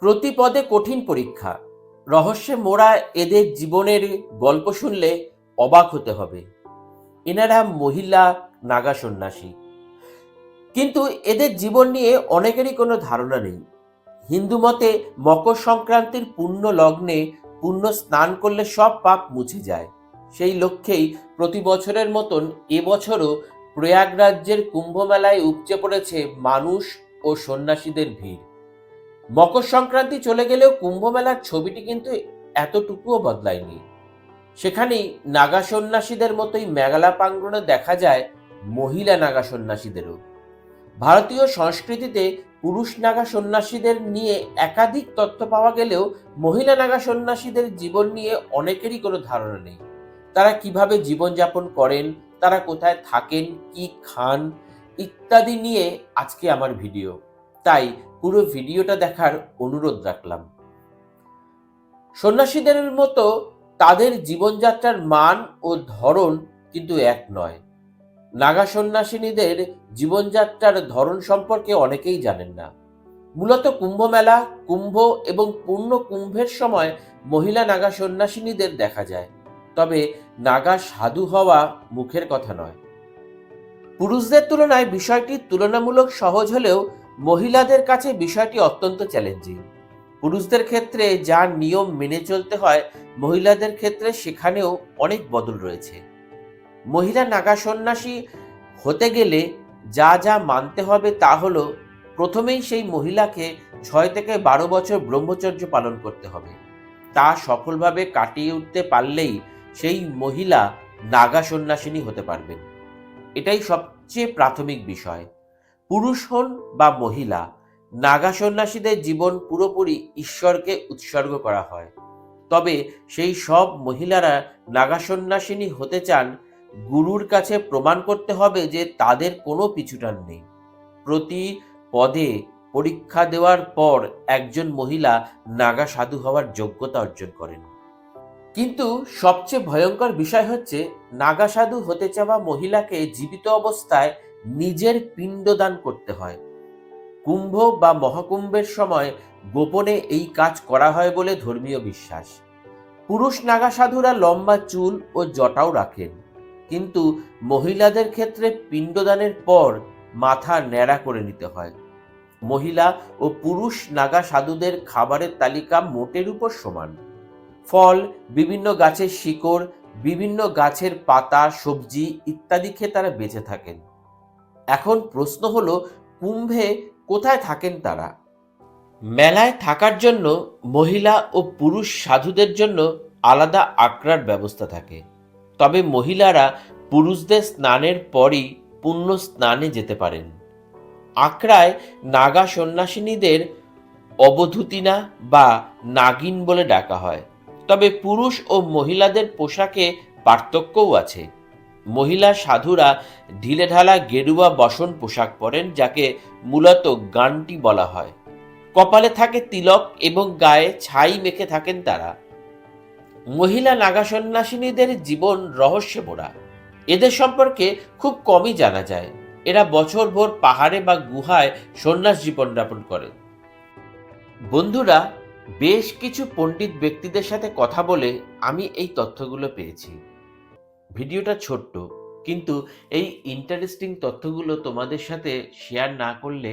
প্রতি পদে কঠিন পরীক্ষা। রহস্যে মোড়া এদের জীবনের গল্প শুনলে অবাক হতে হবে। এনারা মহিলা, নাগা সন্ন্যাসী। কিন্তু এদের জীবন নিয়ে অনেকেরই কোনো ধারণা নেই। হিন্দু মতে মকর সংক্রান্তির পুণ্য লগ্নে পুণ্য স্নান করলে সব পাপ মুছে যায়। সেই লক্ষ্যেই প্রতি বছরের মতন এবছরও প্রয়াগরাজ্যের কুম্ভ মেলায় উপচে পড়েছে মানুষ ও সন্ন্যাসীদের ভিড়। মকর সংক্রান্তি চলে গেলেও কুম্ভ মেলার ছবিটি কিন্তু এতটুকুও বদলায়নি। সেখানেই নাগা সন্ন্যাসীদের মতোই মেঘালা প্রাঙ্গণে দেখা যায় মহিলা নাগা সন্ন্যাসীদেরও। ভারতীয় সংস্কৃতিতে পুরুষ নাগা সন্ন্যাসীদের নিয়ে একাধিক তথ্য পাওয়া গেলেও মহিলা নাগা সন্ন্যাসীদের জীবন নিয়ে অনেকেরই কোনো ধারণা নেই। তারা কীভাবে জীবনযাপন করেন, তারা কোথায় থাকেন, কি খান ইত্যাদি নিয়ে আজকে আমার ভিডিও। তাই পুরো ভিডিওটা দেখার অনুরোধ রাখলাম। সন্ন্যাসীদের মতো তাদের জীবনযাত্রার মান ও ধরন কিন্তু এক নয়। নাগা সন্ন্যাসিনীদের জীবনযাত্রার ধরন সম্পর্কে অনেকেই জানেন না। মূলত কুম্ভ মেলা কুম্ভ এবং পূর্ণ কুম্ভের সময় মহিলা নাগা সন্ন্যাসিনীদের দেখা যায়। তবে নাগা সাধু হওয়া মুখের কথা নয়। পুরুষদের তুলনায় বিষয়টি তুলনামূলক সহজ হলেও মহিলাদের কাছে বিষয়টি অত্যন্ত চ্যালেঞ্জিং পুরুষদের ক্ষেত্রে যা নিয়ম মেনে চলতে হয়, মহিলাদের ক্ষেত্রে সেখানেও অনেক বদল রয়েছে। মহিলা নাগা সন্ন্যাসী হতে গেলে যা যা মানতে হবে তা হলো, প্রথমেই সেই মহিলাকে ছয় থেকে বারো বছর ব্রহ্মচর্য পালন করতে হবে। তা সফলভাবে কাটিয়ে উঠতে পারলেই সেই মহিলা নাগা সন্ন্যাসিনী হতে পারবেন। এটাই সবচেয়ে প্রাথমিক বিষয়। পুরুষ হন বা মহিলা, নাগা সন্ন্যাসীদের জীবন পুরোপুরি ঈশ্বরকে উৎসর্গ করা হয়। তবে সেই সব মহিলারা নাগা সন্ন্যাসিনী হতে চান, গুরুর কাছে প্রমাণ করতে হবে যে তাদের কোনো পিছুটান নেই। প্রতি পদে পরীক্ষা দেওয়ার পর একজন মহিলা নাগা সাধু হওয়ার যোগ্যতা অর্জন করেন। কিন্তু সবচেয়ে ভয়ঙ্কর বিষয় হচ্ছে, নাগা সাধু হতে চাওয়া মহিলাকে জীবিত অবস্থায় নিজের পিণ্ডদান করতে হয়। কুম্ভ বা মহাকুম্ভের সময় গোপনে এই কাজ করা হয় বলে ধর্মীয় বিশ্বাস। পুরুষ নাগা সাধুরা লম্বা চুল ও জটাও রাখেন। কিন্তু মহিলাদের ক্ষেত্রে পিণ্ডদানের পর মাথা ন্যাড়া করে নিতে হয়। মহিলা ও পুরুষ নাগা সাধুদের খাবারের তালিকা মোটের উপর সমান। ফল, বিভিন্ন গাছের শিকড়, বিভিন্ন গাছের পাতা, সবজি ইত্যাদি খেয়ে তারা বেঁচে থাকেন। এখন প্রশ্ন হলো, কুম্ভে কোথায় থাকেন তারা? মেলায় থাকার জন্য মহিলা ও পুরুষ সাধুদের জন্য আলাদা আক্রার ব্যবস্থা থাকে। তবে মহিলারা পুরুষদের স্নানের পরই পুণ্য স্নানে যেতে পারেন। আক্রায় নাগা সন্ন্যাসিনীদের অবধূতিনা বা নাগিন বলে ডাকা হয়। তবে পুরুষ ও মহিলাদের পোশাকে পার্থক্যও আছে। মহিলা সাধুরা ঢিলেঢালা গেরুয়া বসন পোশাক পরেন, যাকে মূলত গানটি বলা হয়। কপালে থাকে তিলক এবং গায়ে ছাই মেখে থাকেন তারা। মহিলা নাগা সন্ন্যাসিনীদের জীবন রহস্যে মোড়া এদের সম্পর্কে খুব কমই জানা যায়। এরা বছরভর পাহাড়ে বা গুহায় সন্ন্যাস জীবন যাপন করে। বন্ধুরা, বেশ কিছু পণ্ডিত ব্যক্তিদের সাথে কথা বলে আমি এই তথ্যগুলো পেয়েছি। ভিডিওটা ছোট্ট, কিন্তু এই ইন্টারেস্টিং তথ্যগুলো তোমাদের সাথে শেয়ার না করলে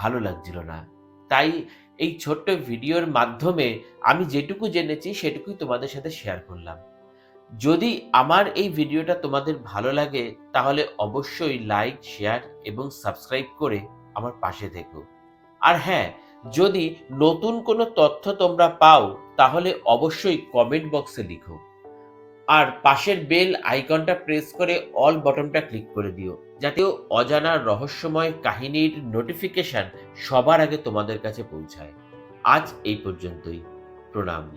ভালো লাগছিল না। তাই এই ছোট্ট ভিডিওর মাধ্যমে আমি যেটুকু জেনেছি সেটুকুই তোমাদের সাথে শেয়ার করলাম। যদি আমার এই ভিডিওটা তোমাদের ভালো লাগে, তাহলে অবশ্যই লাইক শেয়ার এবং সাবস্ক্রাইব করে আমার পাশে থেকো। আর হ্যাঁ যদি নতুন কোনো তথ্য তোমরা পাও, তাহলে অবশ্যই কমেন্ট বক্সে লিখো। আর পাশের বেল আইকনটা প্রেস করে অল বটনটা ক্লিক করে দিও, যাতে অজানা রহস্যময় কাহিনীর নোটিফিকেশন সবার আগে তোমাদের কাছে পৌঁছায়। আজ এই পর্যন্তই। প্রণাম।